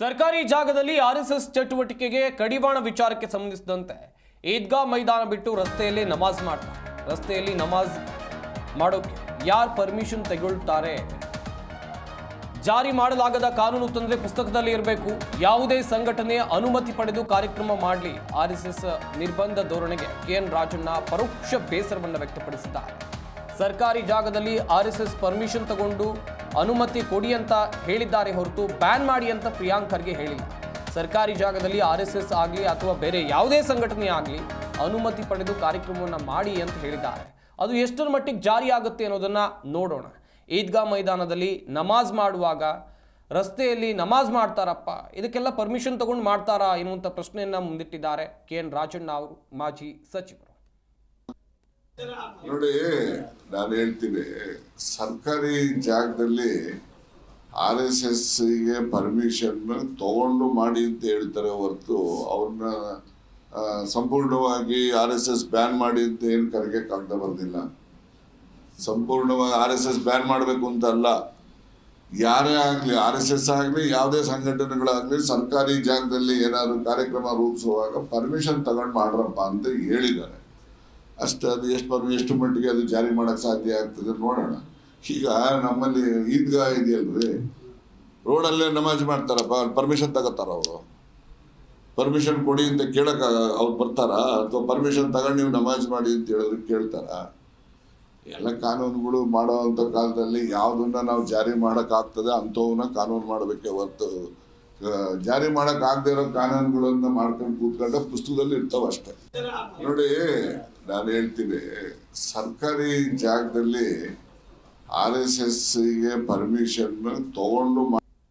ಸರ್ಕಾರಿ ಜಾಗದಲ್ಲಿ ಆರ್ಎಸ್ಎಸ್ ಚಟುವಟಿಕೆಗೆ ಕಡಿವಾಣ ವಿಚಾರಕ್ಕೆ ಸಂಬಂಧಿಸಿದಂತೆ ಈದ್ಗಾ ಮೈದಾನ ಬಿಟ್ಟು ರಸ್ತೆಯಲ್ಲಿ ನಮಾಜ್ ಮಾಡ್ತಾರೆ ರಸ್ತೆಯಲ್ಲಿ ನಮಾಜ್ ಮಾಡೋಕೆ ಯಾರು ಪರ್ಮಿಷನ್ ತೆಗೊಳ್ತಾರೆ? ಜಾರಿ ಮಾಡಲಾಗದ ಕಾನೂನು ತಂದ್ರೆ ಪುಸ್ತಕದಲ್ಲಿ ಇರಬೇಕು. ಯಾವುದೇ ಸಂಘಟನೆ ಅನುಮತಿ ಪಡೆದು ಕಾರ್ಯಕ್ರಮ ಮಾಡಲಿ ಆರ್ಎಸ್ಎಸ್ ನಿರ್ಬಂಧ ಧೋರಣೆಗೆ ಕೆಎನ್ ರಾಜಣ್ಣ ಪರೋಕ್ಷ ಬೇಸರವನ್ನು ವ್ಯಕ್ತಪಡಿಸಿದ್ದಾರೆ. ಸರ್ಕಾರಿ ಜಾಗದಲ್ಲಿ ಆರ್ಎಸ್ಎಸ್ ಪರ್ಮಿಷನ್ ತಗೊಂಡು ಅನುಮತಿ ಕೊಡಿ ಅಂತ ಹೇಳಿದ್ದಾರೆ ಹೊರತು ಬ್ಯಾನ್ ಮಾಡಿ ಅಂತ ಪ್ರಿಯಾಂಕ್ ಖರ್ಗೆ ಹೇಳಿಲ್ಲ. ಸರ್ಕಾರಿ ಜಾಗದಲ್ಲಿ ಆರ್ಎಸ್ಎಸ್ ಆಗಲಿ ಅಥವಾ ಬೇರೆ ಯಾವುದೇ ಸಂಘಟನೆ ಆಗಲಿ ಅನುಮತಿ ಪಡೆದು ಕಾರ್ಯಕ್ರಮವನ್ನು ಮಾಡಿ ಅಂತ ಹೇಳಿದ್ದಾರೆ. ಅದು ಎಷ್ಟರ ಮಟ್ಟಿಗೆ ಜಾರಿ ಆಗುತ್ತೆ ಅನ್ನೋದನ್ನ ನೋಡೋಣ. ಈದ್ಗಾ ಮೈದಾನದಲ್ಲಿ ನಮಾಜ್ ಮಾಡುವಾಗ ರಸ್ತೆಯಲ್ಲಿ ನಮಾಜ್ ಮಾಡ್ತಾರಪ್ಪ, ಇದಕ್ಕೆಲ್ಲ ಪರ್ಮಿಷನ್ ತಗೊಂಡು ಮಾಡ್ತಾರಾ ಎನ್ನುವಂಥ ಪ್ರಶ್ನೆಯನ್ನು ಮುಂದಿಟ್ಟಿದ್ದಾರೆ ಕೆ ಎನ್ ರಾಜಣ್ಣ ಅವರು ಮಾಜಿ ಸಚಿವರು. ನಾನು ಹೇಳ್ತೀನಿ, ಸರ್ಕಾರಿ ಜಾಗದಲ್ಲಿ ಆರ್ ಎಸ್ ಎಸ್ಗೆ ಪರ್ಮಿಷನ್ ತಗೊಂಡು ಮಾಡಿ ಅಂತ ಹೇಳ್ತಾರೆ ಹೊರತು ಅವ್ರನ್ನ ಸಂಪೂರ್ಣವಾಗಿ ಆರ್ ಎಸ್ ಎಸ್ ಬ್ಯಾನ್ ಮಾಡಿ ಅಂತ ಏನು ಕರೆಗೆ ಕಾಗ್ದ ಬರ್ದಿಲ್ಲ. ಸಂಪೂರ್ಣವಾಗಿ ಆರ್ ಎಸ್ ಎಸ್ ಬ್ಯಾನ್ ಮಾಡಬೇಕು ಅಂತ ಅಲ್ಲ. ಯಾರೇ ಆಗಲಿ, ಆರ್ ಎಸ್ ಎಸ್ ಆಗಲಿ, ಯಾವುದೇ ಸಂಘಟನೆಗಳಾಗಲಿ, ಸರ್ಕಾರಿ ಜಾಗದಲ್ಲಿ ಏನಾದ್ರು ಕಾರ್ಯಕ್ರಮ ರೂಪಿಸುವಾಗ ಪರ್ಮಿಷನ್ ತಗೊಂಡು ಮಾಡ್ರಪ್ಪ ಅಂತ ಹೇಳಿದ್ದಾರೆ. ಅಷ್ಟು ಅದು ಎಷ್ಟು ಬರ್, ಎಷ್ಟು ಮಟ್ಟಿಗೆ ಅದು ಜಾರಿ ಮಾಡೋಕ್ಕೆ ಸಾಧ್ಯ ಆಗ್ತದೆ ನೋಡೋಣ. ಈಗ ನಮ್ಮಲ್ಲಿ ಈದ್ಗಾ ಇದೆಯಲ್ರಿ? ರೋಡಲ್ಲೇ ನಮಾಜ್ ಮಾಡ್ತಾರಪ್ಪ ಪರ್ಮಿಷನ್ ತಗೋತಾರ ಅವರು. ಪರ್ಮಿಷನ್ ಕೊಡಿ ಅಂತ ಕೇಳಕ್ಕೆ ಅವ್ರು ಬರ್ತಾರ, ಅಥವಾ ಪರ್ಮಿಷನ್ ತಗೊಂಡು ನೀವು ನಮಾಜ್ ಮಾಡಿ ಅಂತ ಹೇಳಿದ್ರೆ ಕೇಳ್ತಾರ. ಎಲ್ಲ ಕಾನೂನುಗಳು ಮಾಡೋ ಅಂಥ ಕಾಲದಲ್ಲಿ ಯಾವುದನ್ನ ನಾವು ಜಾರಿ ಮಾಡೋಕ್ಕಾಗ್ತದೆ ಅಂಥವನ್ನ ಕಾನೂನು ಮಾಡಬೇಕೆ ಹೊರತು ಜಾರಿ ಮಾಡಕ್ ಆಗದೆ ಇರೋ ಕಾನೂನುಗಳನ್ನ ಮಾಡ್ಕೊಂಡು ಕೂತ್ಕೊಂಡ ಪುಸ್ತಕದಲ್ಲಿ ಇರ್ತಾವ ಅಷ್ಟೇ. ನೋಡಿ, ನಾನು ಹೇಳ್ತೀನಿ, ಸರ್ಕಾರಿ ಜಾಗದಲ್ಲಿ ಆರ್ ಎಸ್ ಎಸ್ಗೆ ಪರ್ಮಿಷನ್ ತಗೊಂಡು